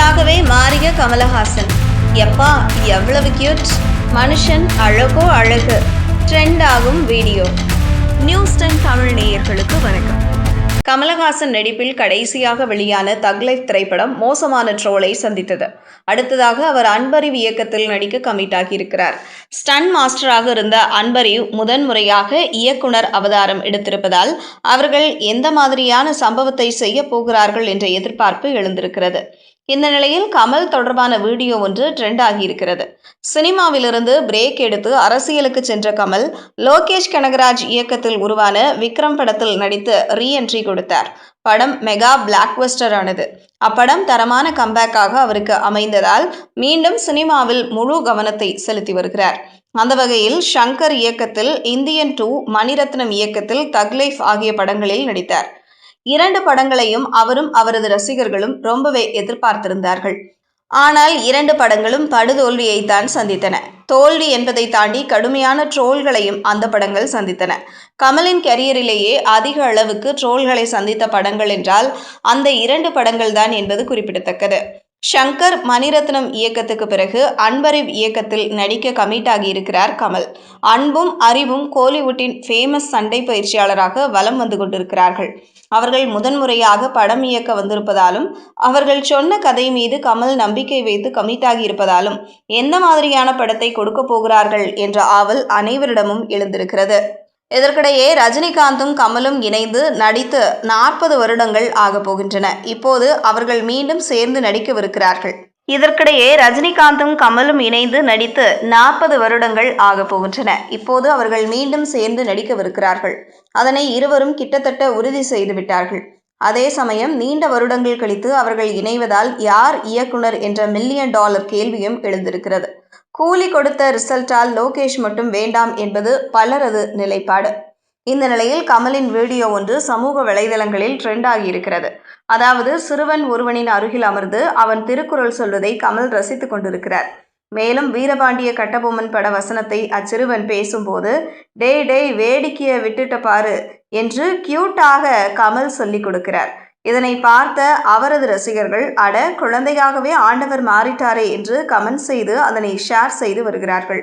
நிஜமாவே மாறிய கமலஹாசன். எப்பா எவ்வளவு கியூட் மனுஷன் அழகோ அழகு. ட்ரெண்ட் ஆகும் வீடியோ நியூஸ் டென் தமிழ் நேயர்களுக்கு வணக்கம். கமலஹாசன் நடிப்பில் கடைசியாக வெளியான தக்லைஃப் திரைப்படம் மோசமான ட்ரோலை சந்தித்தது. அடுத்ததாக அவர் அன்பரிவ் இயக்கத்தில் நடிக்க கமிட் ஆகியிருக்கிறார். ஸ்டன் மாஸ்டராக இருந்த அன்பரிவ் முதன்முறையாக இயக்குனர் அவதாரம் எடுத்திருப்பதால் அவர்கள் எந்த மாதிரியான சம்பவத்தை செய்ய போகிறார்கள் என்ற எதிர்பார்ப்பு எழுந்திருக்கிறது. இந்த நிலையில் கமல் தொடர்பான வீடியோ ஒன்று ட்ரெண்ட் ஆகியிருக்கிறது. சினிமாவிலிருந்து பிரேக் எடுத்து அரசியலுக்கு சென்ற கமல் லோகேஷ் கனகராஜ் இயக்கத்தில் உருவான விக்ரம் படத்தில் நடித்து ரீஎன்ட்ரி கொடுத்தார். படம் மெகா பிளாக்பஸ்டர் ஆனது. அப்படம் தரமான கம்பேக்காக அவருக்கு அமைந்ததால் மீண்டும் சினிமாவில் முழு கவனத்தை செலுத்தி வருகிறார். அந்த வகையில் ஷங்கர் இயக்கத்தில் இந்தியன் டூ மணிரத்னம் இயக்கத்தில் தக்லைஃப் ஆகிய படங்களில் நடித்தார். இரண்டு படங்களையும் அவரும் அவரது ரசிகர்களும் ரொம்பவே எதிர்பார்த்திருந்தார்கள். ஆனால் இரண்டு படங்களும் படுதோல்வியைத்தான் சந்தித்தன. தோல்வி என்பதை தாண்டி கடுமையான ட்ரோல்களையும் அந்த படங்கள் சந்தித்தன. கமலின் கெரியரிலேயே அதிக அளவுக்கு ட்ரோல்களை சந்தித்த படங்கள் என்றால் அந்த இரண்டு படங்கள் தான் என்பது குறிப்பிடத்தக்கது. ஷங்கர் மணிரத்னம் இயக்கத்துக்கு பிறகு அன்பரிவ் இயக்கத்தில் நடிக்க கமிட் ஆகியிருக்கிறார் கமல். அன்பும் அறிவும் கோலிவுட்டின் ஃபேமஸ் சண்டை பயிற்சியாளராக வலம் வந்து கொண்டிருக்கிறார்கள். அவர்கள் முதன்முறையாக படம் இயக்க வந்திருப்பதாலும் அவர்கள் சொன்ன கதை மீது கமல் நம்பிக்கை வைத்து கமிட் ஆகியிருப்பதாலும் எந்த மாதிரியான படத்தை கொடுக்க போகிறார்கள் என்ற ஆவல் அனைவரிடமும் எழுந்திருக்கிறது. இதற்கிடையே ரஜினிகாந்தும் கமலும் இணைந்து நடித்து நாற்பது வருடங்கள் ஆகப் போகின்றன. இப்போது அவர்கள் மீண்டும் சேர்ந்து நடிக்கவிருக்கிறார்கள். இதற்கிடையே ரஜினிகாந்தும் கமலும் இணைந்து நடித்து நாற்பது வருடங்கள் ஆகப் போகின்றன. இப்போது அவர்கள் மீண்டும் சேர்ந்து நடிக்கவிருக்கிறார்கள். அதனை இருவரும் கிட்டத்தட்ட உறுதி செய்துவிட்டார்கள். அதே சமயம் நீண்ட வருடங்கள் கழித்து அவர்கள் இணைவதால் யார் இயக்குனர் என்ற மில்லியன் டாலர் கேள்வியும் எழுந்திருக்கிறது. கூலி கொடுத்த ரிசல்ட்டால் லோகேஷ் மட்டும் வேண்டாம் என்பது பலரது நிலைப்பாடு. இந்த நிலையில் கமலின் வீடியோ ஒன்று சமூக வலைதளங்களில் ட்ரெண்ட் ஆகியிருக்கிறது அதாவது சிறுவன் ஒருவனின் அருகில் அமர்ந்து அவன் திருக்குறள் சொல்வதை கமல் ரசித்துக் கொண்டிருக்கிறார். மேலும் வீரபாண்டிய கட்டபொம்மன் பட வசனத்தை அச்சிறுவன் பேசும்போது டே டேய் வேடிக்கையை விட்டுட்ட பாரு என்று கியூட்டாக கமல் சொல்லிக் கொடுக்கிறார். இதனை பார்த்த அவரது ரசிகர்கள் அட குழந்தையாகவே ஆண்டவர் மாறிட்டாரே என்று கமெண்ட் செய்து அதனை ஷேர் செய்து வருகிறார்கள்.